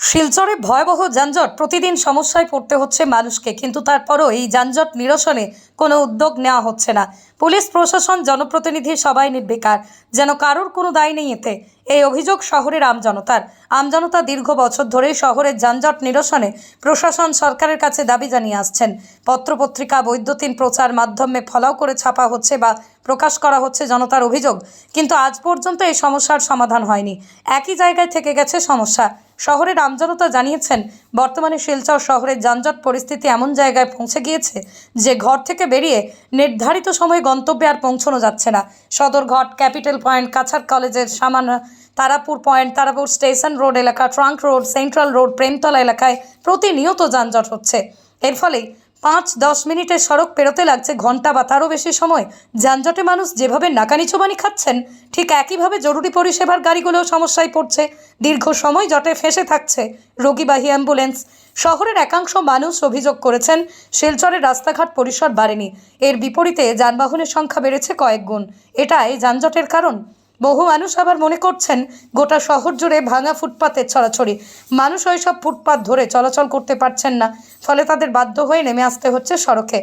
শিলচরে ভয়াবহ যানজট। প্রতিদিন সমস্যায় পড়তে হচ্ছে মানুষকে, কিন্তু তারপরও এই যানজট নিরসনে কোনো উদ্যোগ নেওয়া হচ্ছে না। পুলিশ, প্রশাসন, জনপ্রতিনিধি সবাই নির্বিকার যেন কারোর কোনো দায় নেই এতে। এই অভিযোগ শহরের আমজনতার আমজনতা দীর্ঘ বছর ধরেই শহরের যানজট নিরসনে প্রশাসন সরকারের কাছে দাবি জানিয়ে আসছেন। পত্রপত্রিকা, বৈদ্যুতিন প্রচার মাধ্যমে ফলাও করে ছাপা হচ্ছে বা প্রকাশ করা হচ্ছে জনতার অভিযোগ। কিন্তু আজ পর্যন্ত এই সমস্যার সমাধান হয়নি। একই জায়গায় থেকে গেছে সমস্যা। শহরের আমজনতা জানিয়েছেন, বর্তমানে শিলচর শহরের যানজট পরিস্থিতি এমন জায়গায় পৌঁছে গিয়েছে যে ঘর থেকে বেরিয়ে নির্ধারিত সময়ে গন্তব্যে আর পৌঁছানো যাচ্ছে না। সদরঘাট, ক্যাপিটাল পয়েন্ট, কাছাড় কলেজের সামান্য Tarapur point, Tarapur station road এলাকা, trunk road, central road, Premtala এলাকায় প্রতিনিয়ত যানজট হচ্ছে। এর ফলে পাঁচ দশ মিনিটে সড়ক পেরোতে লাগছে ঘণ্টা বা তারও বেশি সময়। যানজটে মানুষ যেভাবে নাকানি চোবানি খাচ্ছেন, ঠিক একইভাবে জরুরি পরিষেবার গাড়িগুলোও সমস্যায় পড়ছে। দীর্ঘ সময় জটে ফেঁসে থাকছে রোগীবাহী অ্যাম্বুলেন্স। শহরের একাংশ মানুষ অভিযোগ করেছেন, শিলচরের রাস্তাঘাট পরিসর বাড়েনি। এর বিপরীতে যানবাহনের সংখ্যা বেড়েছে কয়েক গুণ। এটাই যানজটের কারণ। বহু মানুষ আবার মনে করছেন গোটা শহর জুড়ে ভাঙা ফুটপাতের ছড়াছড়ি। মানুষ ওই সব ফুটপাত ধরে চলাচল করতে পারছেন না, ফলে তাদের বাধ্য হয়ে নেমে আসতে হচ্ছে সড়কে।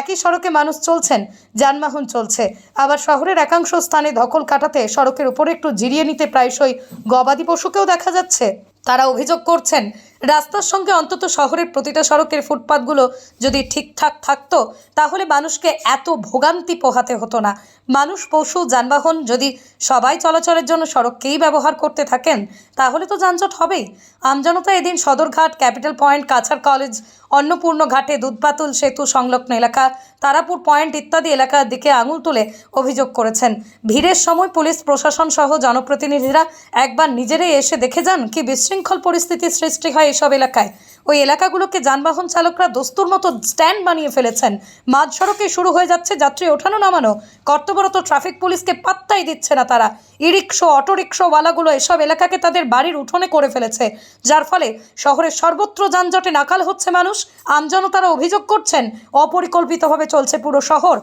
একই সড়কে মানুষ চলছেন, যানবাহন চলছে। আবার শহরের একাংশ স্থানে ধকল কাটাতে সড়কের উপরে একটু জিরিয়ে নিতে প্রায়শই গবাদি পশুকেও দেখা যাচ্ছে। তারা অভিযোগ করছেন রাস্তার সঙ্গে অন্তত শহরের প্রতিটা সড়কের ফুটপাতগুলো যদি ঠিকঠাক থাকতো, তাহলে মানুষকে এত ভোগান্তি পোহাতে হতো না। মানুষ, পশু, যানবাহন যদি সবাই চলাচলের জন্য সড়ককেই ব্যবহার করতে থাকেন, তাহলে তো যানজট হবেই। আমজনতা এদিন Sadarghat, capital point, Cachar college, Annapurna ঘাটে দুধপাতুল সেতু সংলগ্ন এলাকা, তারাপুর পয়েন্ট ইত্যাদি এলাকার দিকে আঙুল তুলে অভিযোগ করেছেন। ভিড়ের সময় পুলিশ, প্রশাসন সহ জনপ্রতিনিধিরা একবার নিজেরাই এসে দেখে যান কি বিশৃঙ্খল পরিস্থিতির সৃষ্টি হয় এসব এলাকায়। ওই এলাকাগুলোকে যানবাহন চালকরা দস্তুর মতো স্ট্যান্ড বানিয়ে ফেলেছেন। মাঝ সড়কে শুরু হয়ে যাচ্ছে যাত্রী ওঠানো নামানো। কর্তব্যরত ট্রাফিক পুলিশকে পাত্তাই দিচ্ছে না তারা। ই রিক্সো অটো রিক্সোওয়ালাগুলো এসব এলাকাকে তাদের বাড়ির উঠোনে করে ফেলেছে। যার ফলে শহরের সর্বত্র যানজটে নাকাল হচ্ছে মানুষ। আমজনতারা অভিযোগ করছেন, অপরিকল্পিতভাবে চলছে পুরো শহর।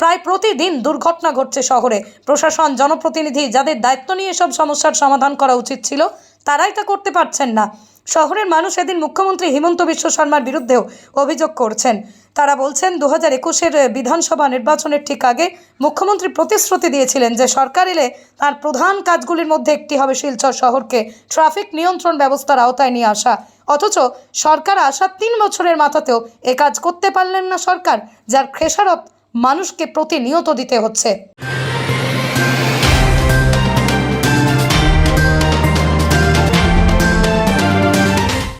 প্রায় প্রতিদিন দুর্ঘটনা ঘটছে শহরে। প্রশাসন, জনপ্রতিনিধি যাদের দায়িত্ব নিয়ে এসব সমস্যার সমাধান করা উচিত ছিল, তারাই তা করতে পারছেন না। শহরের মানুষ এদিন মুখ্যমন্ত্রী হিমন্ত বিশ্ব শর্মার বিরুদ্ধেও অভিযোগ করছেন। তারা বলছেন দু হাজার একুশের বিধানসভা নির্বাচনের ঠিক আগে মুখ্যমন্ত্রী প্রতিশ্রুতি দিয়েছিলেন যে সরকার এলে তার প্রধান কাজগুলির মধ্যে একটি হবে শিলচর শহরকে ট্রাফিক নিয়ন্ত্রণ ব্যবস্থার আওতায় নিয়ে আসা। অথচ সরকার আসার তিন বছরের মাথাতেও এ কাজ করতে পারলেন না সরকার, যার খেসারত মানুষকে প্রতিনিয়ত দিতে হচ্ছে।